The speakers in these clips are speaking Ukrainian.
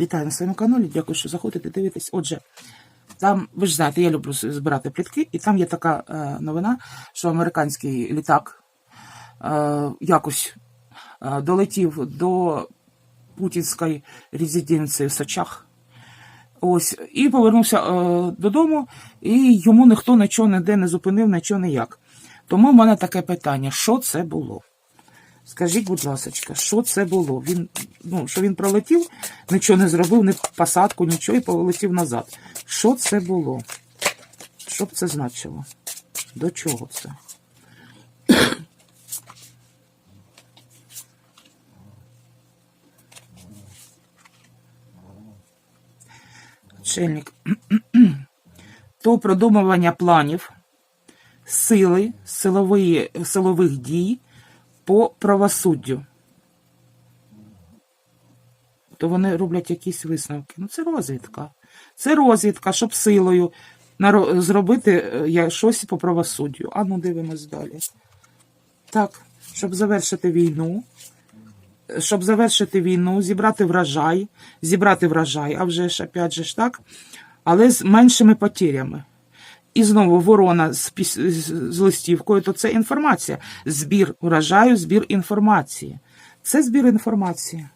Вітаю на своєму каналі. Дякую, що заходите, дивитесь. Отже, там, ви ж знаєте, я люблю збирати плітки, і там є така е, новина, що американський літак е, якось е, долетів до путінської резиденції в Сочах. Ось, і повернувся е, додому, і йому ніхто нічого ніде не зупинив, нічого ніяк. Тому в мене таке питання: що це було? Скажіть, будь ласка, що це було? Він, ну, що він пролетів, нічого не зробив, ні посадку, нічого, і полетів назад. Що це було? Що б це значило? До чого це? Чельник. То продумування планів, сили, силової, силових дій по правосуддю. То вони роблять якісь висновки. Ну, це розвідка. Це розвідка, щоб силою зробити е, щось по правосуддю. А ну дивимось далі. Так, щоб завершити війну. Щоб завершити війну, зібрати врожай, зібрати врожай, а вже ж, опять же ж так, але з меншими потерями. І знову ворона з, піс- з листівкою, то це інформація. Збір врожаю, збір інформації. Це збір інформації.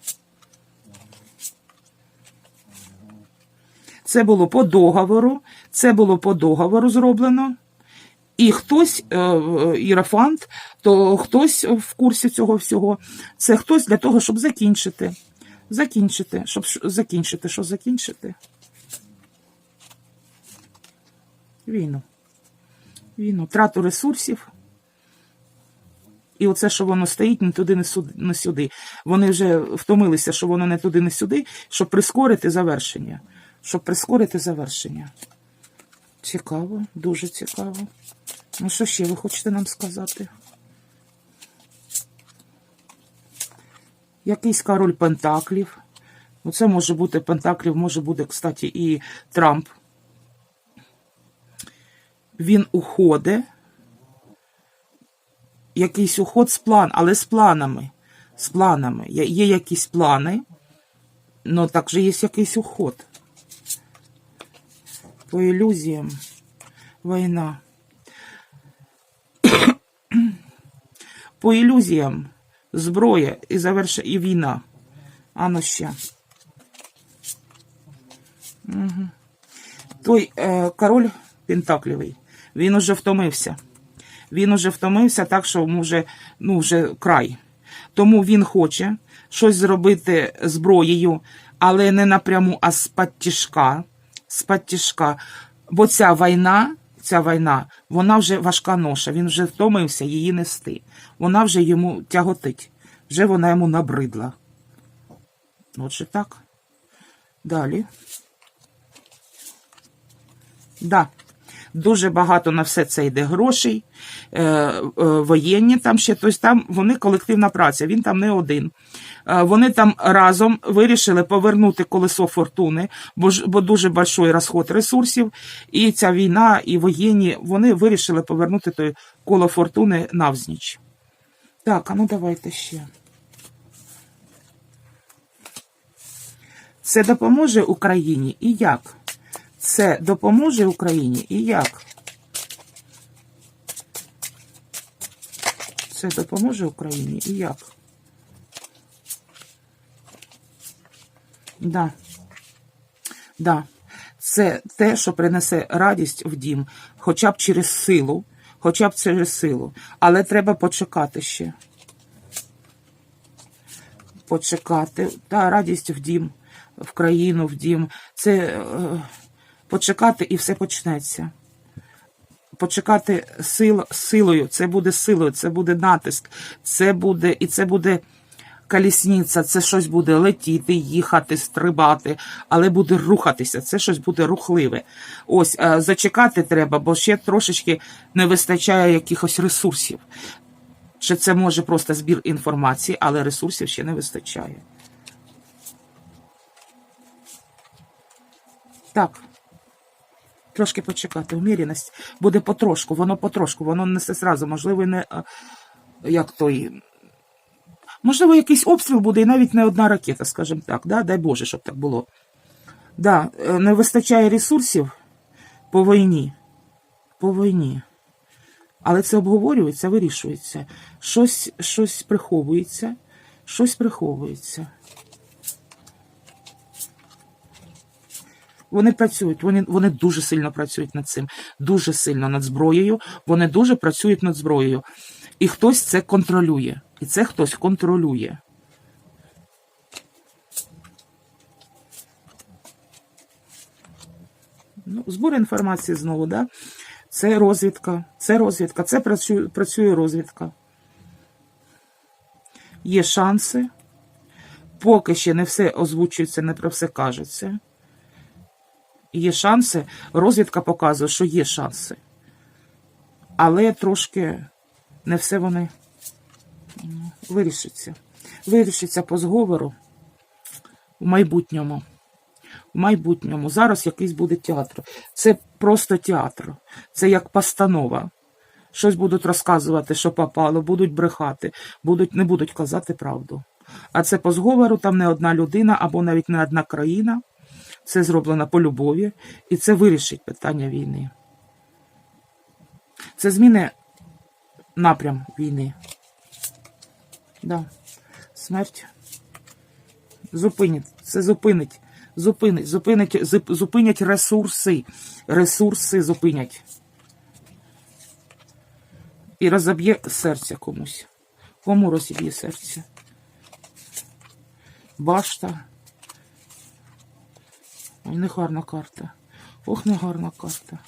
Це було по договору, це було по договору зроблено. І хтось, е, е, ірафант, то хтось в курсі цього всього. Це хтось для того, щоб закінчити. Закінчити. Щоб закінчити. Що закінчити? Війну. Війну. Трату ресурсів. І оце, що воно стоїть не туди, не сюди, не сюди. Вони вже втомилися, що воно не туди, не сюди, щоб прискорити завершення. Щоб прискорити завершення. Цікаво, дуже цікаво. Ну, що ще ви хочете нам сказати? Якийсь король Пентаклів. Ну, це може бути Пентаклів, може бути, кстати, і Трамп. Він уходить. Якийсь уход з план, але з планами. З планами. Є, якісь плани, але також є якийсь уход. По ілюзіям. Війна. По ілюзіям. Зброя і заверш... і війна. А ну ще. Угу. Той е, король Пентаклівий, він уже втомився. Він уже втомився так, що йому вже, ну, вже край. Тому він хоче щось зробити зброєю, але не напряму, а тяжка. Тяжка. Бо ця війна, ця війна, вона вже важка ноша, він вже втомився її нести. Вона вже йому тяготить, вже вона йому набридла. Отже так. Далі. Да. Дуже багато на все це йде грошей, е, е, воєнні там ще, тобто там вони колективна праця, він там не один. Е, вони там разом вирішили повернути колесо фортуни, бо, бо дуже большой розход ресурсів. І ця війна, і воєнні, вони вирішили повернути той коло фортуни навзніч. Так, а ну давайте ще. Це допоможе Україні і як? Це допоможе Україні і як? Це допоможе Україні і як? Да. Да. Це те, що принесе радість в дім, хоча б через силу, хоча б через силу. Але треба почекати ще. Почекати. Та радість в дім, в країну, в дім. Це е, почекати і все почнеться. Почекати сил, силою, це буде силою, це буде натиск, це буде, і це буде колісниця, це щось буде летіти, їхати, стрибати, але буде рухатися, це щось буде рухливе. Ось, е, зачекати треба, бо ще трошечки не вистачає якихось ресурсів. Чи це може просто збір інформації, але ресурсів ще не вистачає. Так. Трошки почекати, уміряність буде потрошку, воно потрошку, воно не все зразу, можливо, не е, як той Можливо, якийсь обстріл буде і навіть не одна ракета, скажімо так. Да? Дай Боже, щоб так було. Да, е, не вистачає ресурсів по війні. По війні. Але це обговорюється, вирішується. Щось, щось приховується, щось приховується. Вони працюють, вони, вони дуже сильно працюють над цим, дуже сильно над зброєю. Вони дуже працюють над зброєю. І хтось це контролює. І це хтось контролює. Ну, збор інформації знову, да? Це розвідка, це розвідка, це працює, працює розвідка. Є шанси. Поки ще не все озвучується, не про все кажеться. Є шанси. Розвідка показує, що є шанси. Але трошки не все вони м, вирішиться. Вирішиться по зговору в майбутньому. В майбутньому. Зараз якийсь буде театр. Це просто театр. Це як постанова. Щось будуть розказувати, що попало, будуть брехати, будуть, не будуть казати правду. А це по зговору, там не одна людина або навіть не одна країна. Це зроблено по любові, і це вирішить питання війни. Це зміни напрям війни. Да. Смерть. Зупинить. Це зупинить. Зупинить. Зупинить, зупинять ресурси. Ресурси зупинять. І розоб'є серце комусь. Кому розіб'є серце? Башта. Ой, не гарна карта. Ох, не гарна карта.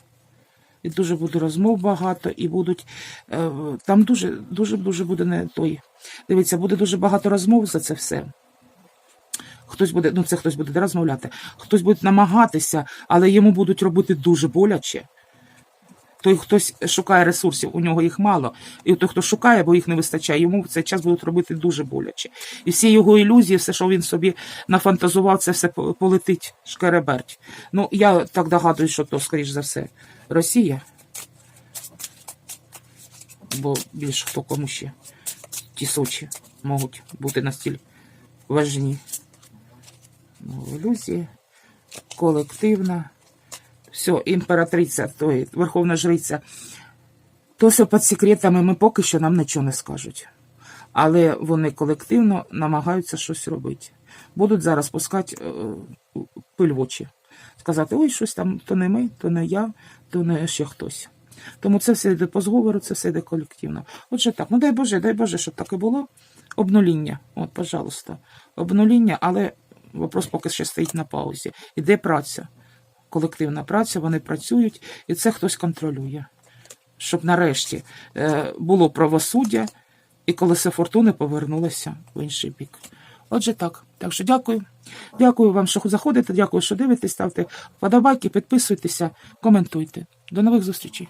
І дуже буде розмов багато, і будуть. Е, там дуже, дуже, дуже буде не той. Дивіться, буде дуже багато розмов за це все. Хтось буде, ну це хтось буде розмовляти, хтось буде намагатися, але йому будуть робити дуже боляче. Той хтось шукає ресурсів, у нього їх мало. І той, хто шукає, бо їх не вистачає, йому в цей час будуть робити дуже боляче. І всі його ілюзії, все, що він собі нафантазував, це все полетить шкереберть. Ну, я так догадуюсь, що то, скоріш за все, Росія. Бо більш хто кому ще ті сочі можуть бути настільки важні. Ну, ілюзії, колективна все, імператриця, то є верховна жриця, то все під секретами ми поки що нам нічого не скажуть. Але вони колективно намагаються щось робити. Будуть зараз пускати е, пиль в очі. Сказати, ой, щось там, то не ми, то не я, то не ще хтось. Тому це все йде по зговору, це все йде колективно. Отже так, ну дай Боже, дай Боже, щоб так і було. Обнуління, от, пожалуйста, обнуління, але вопрос поки ще стоїть на паузі. Іде праця колективна праця, вони працюють, і це хтось контролює. Щоб нарешті е, було правосуддя, і колесо фортуни повернулося в інший бік. Отже, так. Так що дякую. Дякую вам, що заходите. Дякую, що дивитесь. Ставте вподобайки, підписуйтеся, коментуйте. До нових зустрічей.